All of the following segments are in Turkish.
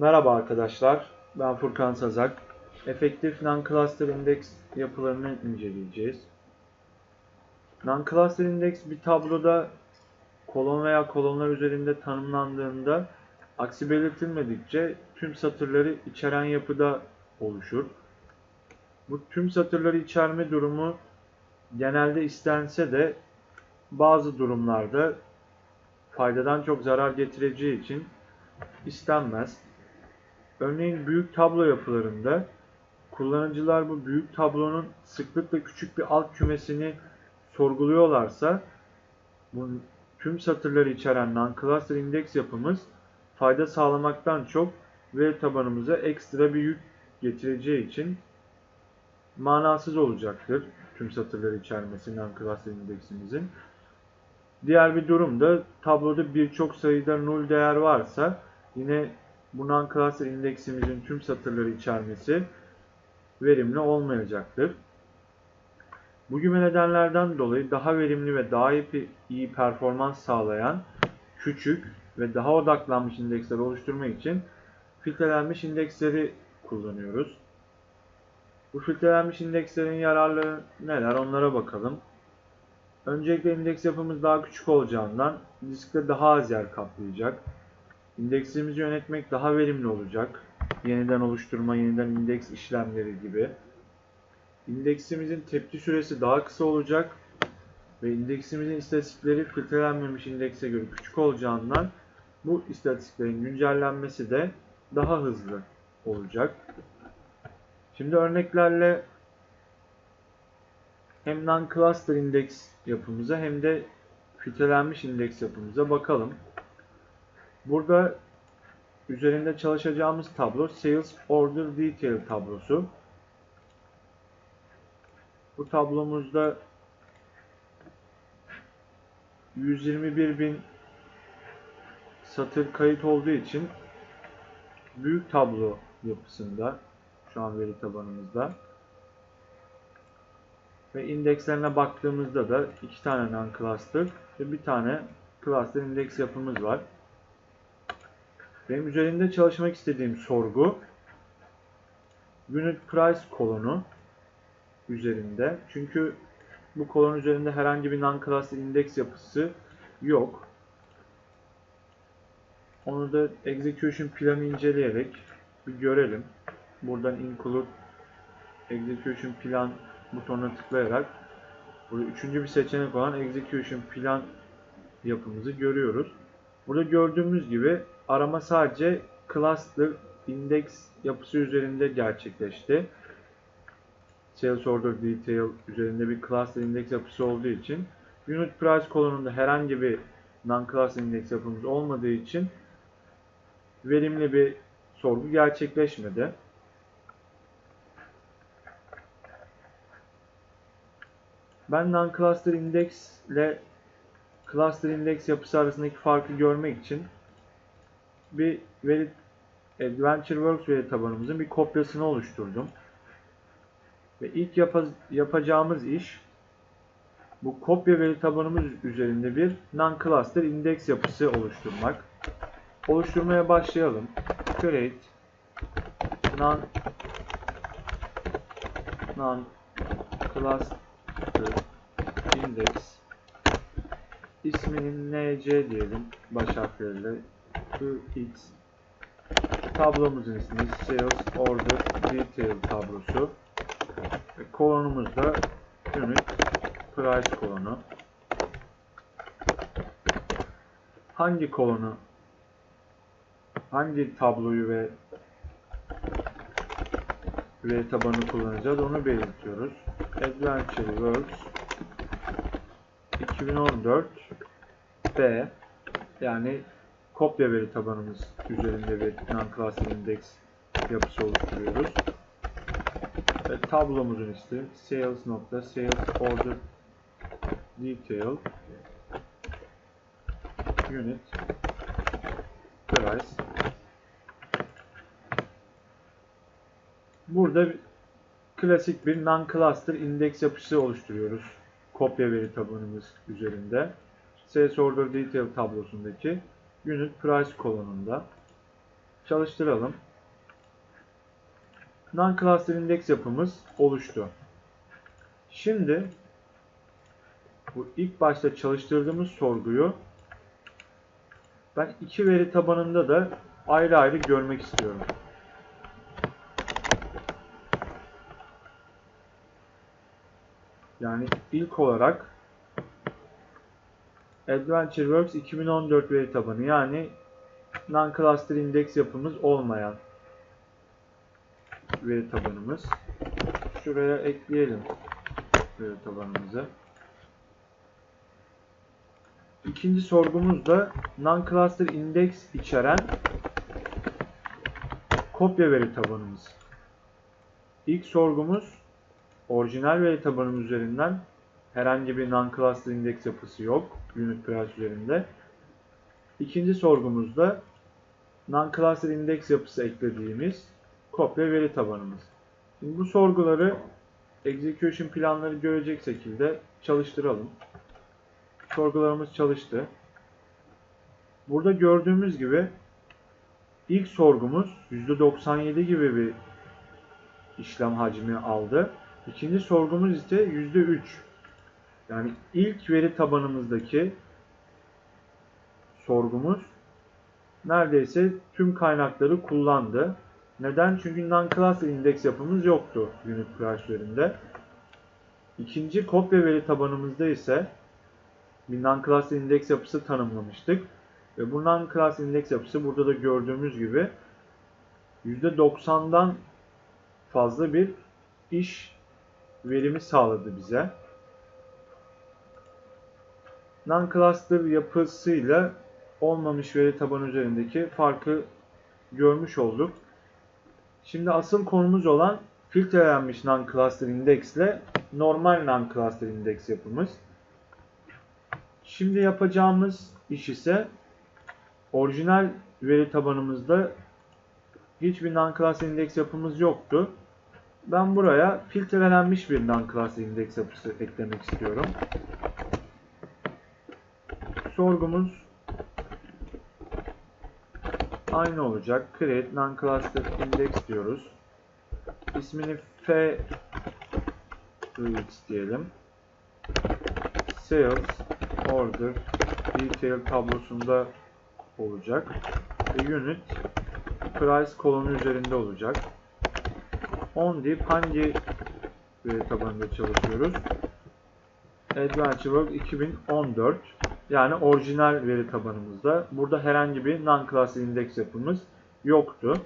Merhaba arkadaşlar, ben Furkan Sazak. Efektif Non-Cluster Index yapılarını inceleyeceğiz. Non-Cluster Index bir tabloda kolon veya kolonlar üzerinde tanımlandığında aksi belirtilmedikçe tüm satırları içeren yapıda oluşur. Bu tüm satırları içerme durumu genelde istense de bazı durumlarda faydadan çok zarar getireceği için istenmez. Örneğin büyük tablo yapılarında kullanıcılar bu büyük tablonun sıklıkla küçük bir alt kümesini sorguluyorlarsa bu tüm satırları içeren non-cluster index yapımız fayda sağlamaktan çok veri tabanımıza ekstra bir yük getireceği için manasız olacaktır tüm satırları içermesi non-cluster indeksimizin. Diğer bir durum da tabloda birçok sayıda null değer varsa yine bu non-cluster indeksimizin tüm satırları içermesi verimli olmayacaktır. Bu gibi nedenlerden dolayı daha verimli ve daha iyi performans sağlayan küçük ve daha odaklanmış indeksler oluşturmak için filtrelenmiş indeksleri kullanıyoruz. Bu filtrelenmiş indekslerin yararları neler onlara bakalım. Öncelikle indeks yapımız daha küçük olacağından diskte daha az yer kaplayacak. İndeksimizi yönetmek daha verimli olacak. Yeniden oluşturma, yeniden indeks işlemleri gibi. İndeksimizin tepki süresi daha kısa olacak ve indeksimizin istatistikleri filtrelenmemiş indekse göre küçük olacağından bu istatistiklerin güncellenmesi de daha hızlı olacak. Şimdi örneklerle hem non-cluster indeks yapımıza hem de filtrelenmiş indeks yapımıza bakalım. Burada üzerinde çalışacağımız tablo Sales Order Detail tablosu. Bu tablomuzda 121 bin satır kayıt olduğu için büyük tablo yapısında şu an veri tabanımızda ve indekslerine baktığımızda da iki tane non-cluster ve bir tane cluster indeks yapımız var. Benim üzerinde çalışmak istediğim sorgu unit price kolonu üzerinde. Çünkü bu kolon üzerinde herhangi bir non-cluster indeks yapısı yok. Onu da execution planı inceleyerek bir görelim. Buradan include execution plan butonuna tıklayarak burada üçüncü bir seçenek olan execution plan yapımızı görüyoruz. Burada gördüğümüz gibi arama sadece cluster index yapısı üzerinde gerçekleşti. Sales Order Detail üzerinde bir cluster index yapısı olduğu için Unit Price kolonunda herhangi bir non-cluster index yapımız olmadığı için verimli bir sorgu gerçekleşmedi. Ben non-cluster index ile cluster index yapısı arasındaki farkı görmek için bir veri AdventureWorks veri tabanımızın bir kopyasını oluşturdum. Ve ilk yap yapacağımız iş bu kopya veri tabanımız üzerinde bir non-cluster index yapısı oluşturmak. Oluşturmaya başlayalım. Create non non cluster index isminin nc diyelim baş harfleriyle x. Tablomuzun ismi sales order detail tablosu. Ve kolonumuz da unit price kolonu. Hangi kolonu? Hangi tabloyu ve veri tabanı kullanacağız onu belirtiyoruz. Adventure Works 2014 B yani kopya veri tabanımız üzerinde bir non-cluster index yapısı oluşturuyoruz. Ve tablomuzun ismi sales nokta sales order detail unit price Burada klasik bir non-cluster index yapısı oluşturuyoruz. Kopya veri tabanımız üzerinde. Sales Order Detail tablosundaki Unit Price kolonunda. Çalıştıralım. Non-cluster index yapımız oluştu. Şimdi bu ilk başta çalıştırdığımız sorguyu ben iki veri tabanında da ayrı ayrı görmek istiyorum. Yani ilk olarak AdventureWorks 2014 veri tabanı yani non-cluster index yapımız olmayan veri tabanımız. Şuraya ekleyelim veri tabanımızı. İkinci sorgumuz da non-cluster index içeren kopya veri tabanımız. İlk sorgumuz orijinal veri tabanımız üzerinden herhangi bir non-cluster index yapısı yok unit price üzerinde. İkinci sorgumuzda non-cluster index yapısı eklediğimiz kopya veri tabanımız. Şimdi bu sorguları execution planları görecek şekilde çalıştıralım. Sorgularımız çalıştı. Burada gördüğümüz gibi ilk sorgumuz %97 gibi bir işlem hacmi aldı. İkinci sorgumuz ise %3. Yani ilk veri tabanımızdaki sorgumuz neredeyse tüm kaynakları kullandı. Neden? Çünkü non-class index yapımız yoktu unit price üzerinde. İkinci kopya veri tabanımızda ise bir non-class index yapısı tanımlamıştık. Ve bu non-class index yapısı burada da gördüğümüz gibi %90'dan fazla bir iş verimi sağladı bize. Non-cluster yapısıyla olmamış veri tabanı üzerindeki farkı görmüş olduk. Şimdi asıl konumuz olan filtrelenmiş non-cluster index ile normal non-cluster index yapımız. Şimdi yapacağımız iş ise orijinal veri tabanımızda hiçbir non-cluster index yapımız yoktu. Ben buraya filtrelenmiş bir non-cluster index yapısı eklemek istiyorum. Sorgumuz aynı olacak. Create non-cluster index diyoruz. İsmini f diyelim. Sales order detail tablosunda olacak. Ve unit price kolonu üzerinde olacak. On deyip hangi veri tabanında çalışıyoruz? AdventureWorks 2014 yani orijinal veri tabanımızda. Burada herhangi bir non-class index yapımız yoktu.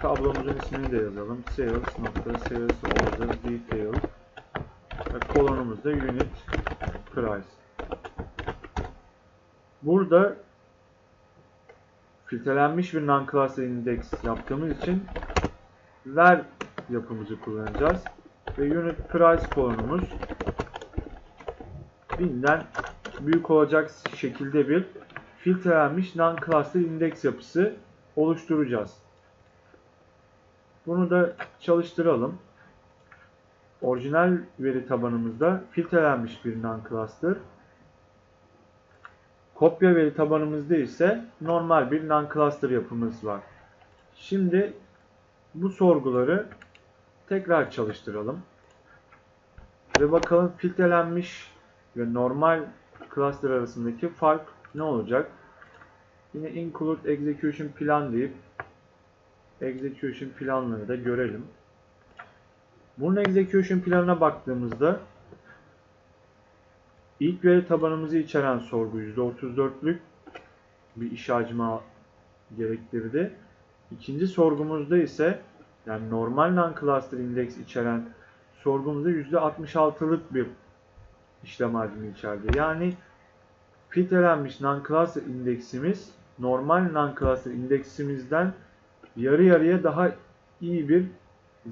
Tablomuzun ismini de yazalım. Sales nokta sales order detail ve kolonumuzda unit price. Burada filtrelenmiş bir non-class index yaptığımız için ver yapımızı kullanacağız. Ve unit price kolonumuz binden büyük olacak şekilde bir filtrelenmiş non-cluster index yapısı oluşturacağız. Bunu da çalıştıralım. Orijinal veri tabanımızda filtrelenmiş bir non-cluster. Kopya veri tabanımızda ise normal bir non-cluster yapımız var. Şimdi bu sorguları tekrar çalıştıralım. Ve bakalım filtrelenmiş ve normal cluster arasındaki fark ne olacak? Yine include execution plan deyip execution planları da görelim. Bunun execution planına baktığımızda ilk veri tabanımızı içeren sorgu %34'lük bir iş hacmi gerektirdi. İkinci sorgumuzda ise yani normal non-cluster index içeren sorgumuzda %66'lık bir işlem hacmi içerdi. Yani filtrelenmiş non-cluster indeksimiz normal non-cluster indeksimizden yarı yarıya daha iyi bir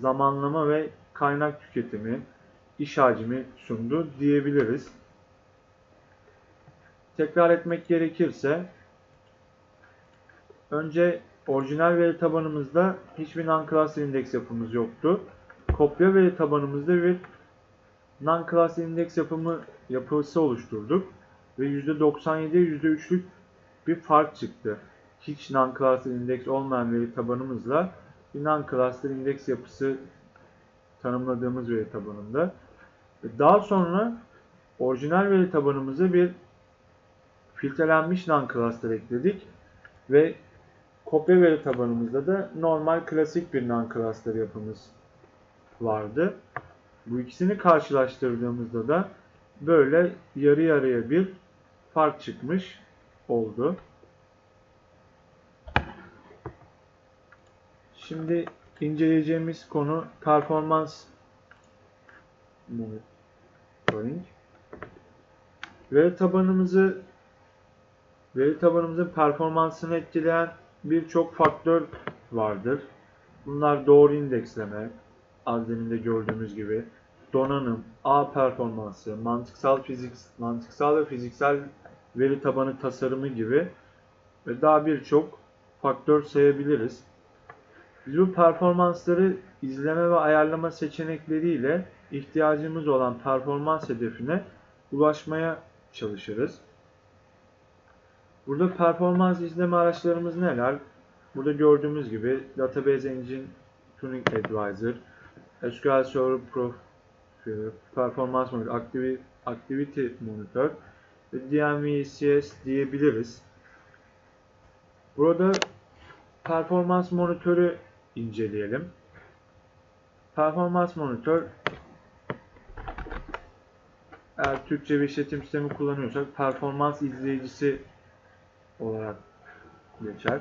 zamanlama ve kaynak tüketimi, iş hacmi sundu diyebiliriz. Tekrar etmek gerekirse önce orijinal veri tabanımızda hiçbir non-cluster index yapımız yoktu. Kopya veri tabanımızda bir non-class index yapımı yapısı oluşturduk ve %97'ye %3'lük bir fark çıktı. hiç non-cluster index olmayan veri tabanımızla bir non-cluster index yapısı tanımladığımız veri tabanında. Daha sonra orijinal veri tabanımıza bir filtrelenmiş non-cluster ekledik ve kopya veri tabanımızda da normal klasik bir non-cluster yapımız vardı. Bu ikisini karşılaştırdığımızda da böyle yarı yarıya bir fark çıkmış oldu. Şimdi inceleyeceğimiz konu performans monitoring. Veri tabanımızı veri tabanımızın performansını etkileyen birçok faktör vardır. Bunlar doğru indeksleme, az gördüğümüz gibi donanım, ağ performansı, mantıksal fizik, mantıksal ve fiziksel veri tabanı tasarımı gibi ve daha birçok faktör sayabiliriz. Biz bu performansları izleme ve ayarlama seçenekleriyle ihtiyacımız olan performans hedefine ulaşmaya çalışırız. Burada performans izleme araçlarımız neler? Burada gördüğümüz gibi Database Engine Tuning Advisor, SQL Server Profile, Performance Monitor, Activity Monitor ve DMVCS diyebiliriz. Burada performans monitörü inceleyelim. Performans monitör eğer Türkçe bir işletim sistemi kullanıyorsak performans izleyicisi olarak geçer.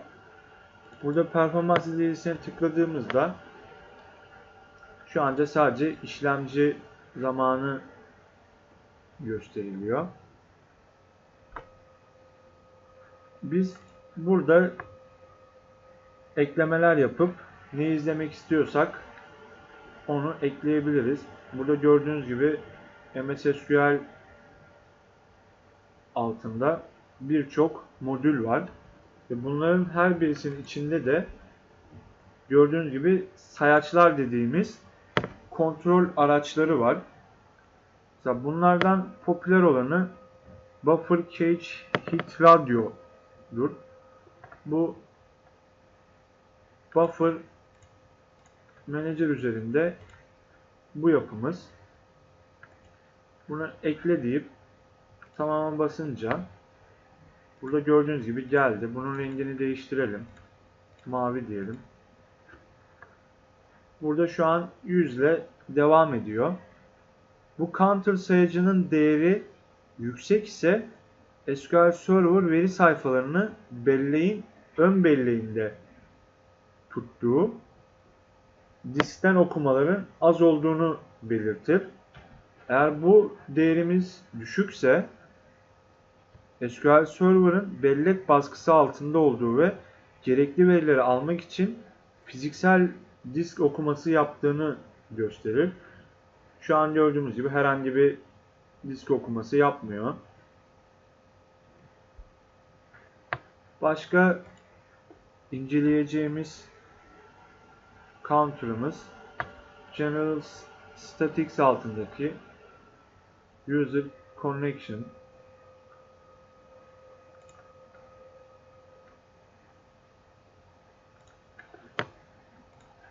Burada performans izleyicisine tıkladığımızda şu anda sadece işlemci zamanı gösteriliyor. Biz burada eklemeler yapıp ne izlemek istiyorsak onu ekleyebiliriz. Burada gördüğünüz gibi MS SQL altında birçok modül var. Ve bunların her birisinin içinde de gördüğünüz gibi sayaçlar dediğimiz kontrol araçları var. Mesela bunlardan popüler olanı Buffer Cache Hit Radio'dur. Bu Buffer Manager üzerinde bu yapımız. Bunu ekle deyip tamamen basınca burada gördüğünüz gibi geldi. Bunun rengini değiştirelim. Mavi diyelim. Burada şu an 100 ile devam ediyor. Bu counter sayacının değeri yüksek ise SQL Server veri sayfalarını belleğin ön belleğinde tuttuğu diskten okumaların az olduğunu belirtir. Eğer bu değerimiz düşükse SQL Server'ın bellek baskısı altında olduğu ve gerekli verileri almak için fiziksel disk okuması yaptığını gösterir. Şu an gördüğümüz gibi herhangi bir disk okuması yapmıyor. Başka inceleyeceğimiz counter'ımız General Statics altındaki User Connection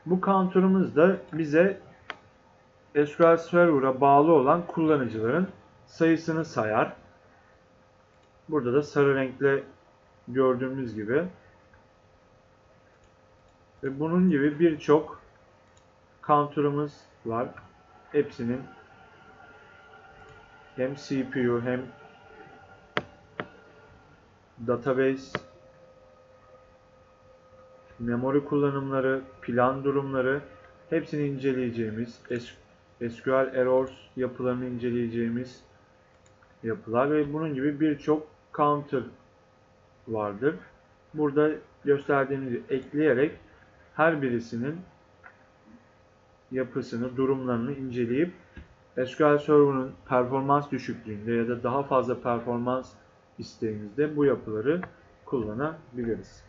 Bu counter'ımız da bize SQL Server'a bağlı olan kullanıcıların sayısını sayar. Burada da sarı renkle gördüğümüz gibi ve bunun gibi birçok counter'ımız var. Hepsinin hem CPU hem database memori kullanımları, plan durumları hepsini inceleyeceğimiz SQL errors yapılarını inceleyeceğimiz yapılar ve bunun gibi birçok counter vardır. Burada gösterdiğimiz ekleyerek her birisinin yapısını, durumlarını inceleyip SQL Server'ın performans düşüklüğünde ya da daha fazla performans isteğimizde bu yapıları kullanabiliriz.